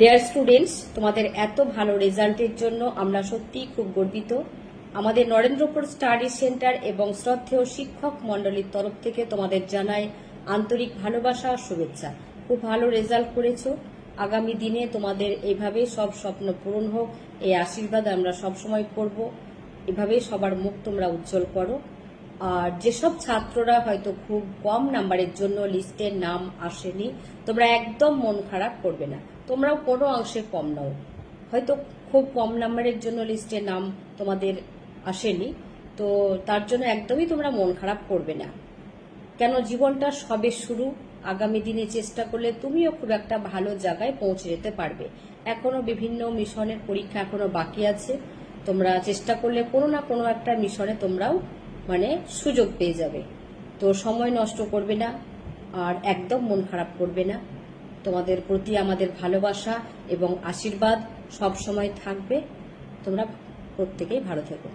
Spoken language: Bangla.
ডিয়ার স্টুডেন্টস তোমাদের এত ভালো রেজাল্টের জন্য আমরা সত্যিই খুব গর্বিত। আমাদের নরেন্দ্রপুর স্টাডি সেন্টার এবং শ্রদ্ধেয় শিক্ষক মণ্ডলীর তরফ থেকে তোমাদের জানাই আন্তরিক ভালোবাসা আর শুভেচ্ছা। খুব ভালো রেজাল্ট করেছ। আগামী দিনে তোমাদের এইভাবে সব স্বপ্ন পূরণ হোক, এই আশীর্বাদ আমরা সবসময় করব। এভাবে সবার মুখ তোমরা উজ্জ্বল করো। আর যেসব ছাত্ররা হয়তো খুব কম নাম্বারের জন্য লিস্টের নাম আসেনি, তোমরা একদম মন খারাপ করবে না। তোমরাও কোনো অংশে কম নাও। হয়তো খুব কম নাম্বারের জন্য লিস্টে নাম তোমাদের আসেনি, তো তার জন্য একদমই তোমরা মন খারাপ করবে না। কেন জীবনটা সবে শুরু, আগামী দিনে চেষ্টা করলে তুমিও খুব একটা ভালো জায়গায় পৌঁছে যেতে পারবে। এখনও বিভিন্ন মিশনের পরীক্ষা এখনও বাকি আছে, তোমরা চেষ্টা করলে কোনো না কোনো একটা মিশনে তোমরাও মানে সুযোগ পেয়ে যাবে। তো সময় নষ্ট করবে না আর একদম মন খারাপ করবে না। তোমাদের প্রতি আমাদের ভালোবাসা এবং আশীর্বাদ সব সময় থাকবে। তোমরা প্রত্যেকেই ভালো থেকো।